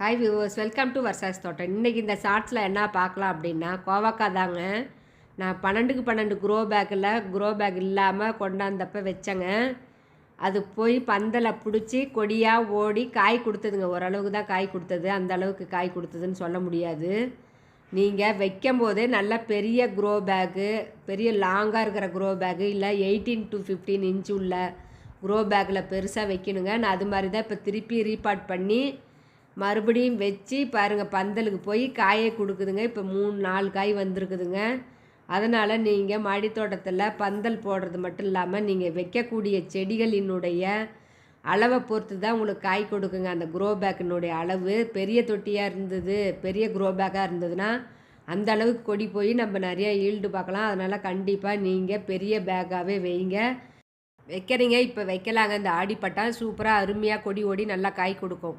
Hi viewers welcome to Varsha's தோட்டம் இன்றைக்கி இந்த ஷார்ட்ஸில் என்ன பார்க்கலாம் அப்படின்னா கோவக்காய் தாங்க. நான் பன்னெண்டுக்கு பன்னெண்டு குரோ பேக்கில் குரோ பேக் இல்லாமல் கொண்டாந்தப்போ வச்சேங்க. அது போய் பந்தலை பிடிச்சி கொடியாக ஓடி காய் கொடுத்ததுங்க. ஓரளவுக்கு தான் காய் கொடுத்தது. அந்த அளவுக்கு காய் கொடுத்ததுன்னு சொல்ல முடியாது. நீங்கள் வைக்கும் போதே நல்ல பெரிய குரோ பேக்கு பெரிய லாங்காக இருக்கிற குரோ பேக்கு இல்லை எயிட்டீன் டு ஃபிஃப்டீன் இன்ச்சு உள்ள குரோ பேக்கில் பெருசாக வைக்கணுங்க. நான் அது மாதிரி தான் இப்போ திருப்பி ரீபார்ட் பண்ணி மறுபடியும் வச்சு பாருங்கள் பந்தலுக்கு போய் காயை கொடுக்குதுங்க. இப்போ மூணு நாலு காய் வந்திருக்குதுங்க. அதனால் நீங்கள் மாடித்தோட்டத்தில் பந்தல் போடுறது மட்டும் இல்லாமல் நீங்கள் வைக்கக்கூடிய செடிகளினுடைய அளவை பொறுத்து தான் உங்களுக்கு காய் கொடுக்குங்க. அந்த குரோ பேக்கினுடைய அளவு பெரிய தொட்டியாக இருந்தது பெரிய குரோ பேக்காக இருந்ததுன்னா அந்த அளவுக்கு கொடி போய் நம்ம நிறைய ஈல்டு பார்க்கலாம். அதனால் கண்டிப்பாக நீங்கள் பெரிய பேக்காகவே வைங்க. வைக்கிறீங்க இப்போ வைக்கலாங்க. இந்த ஆடிப்பட்டா சூப்பராக அருமையாக கொடி ஓடி நல்லா காய் கொடுக்கும்.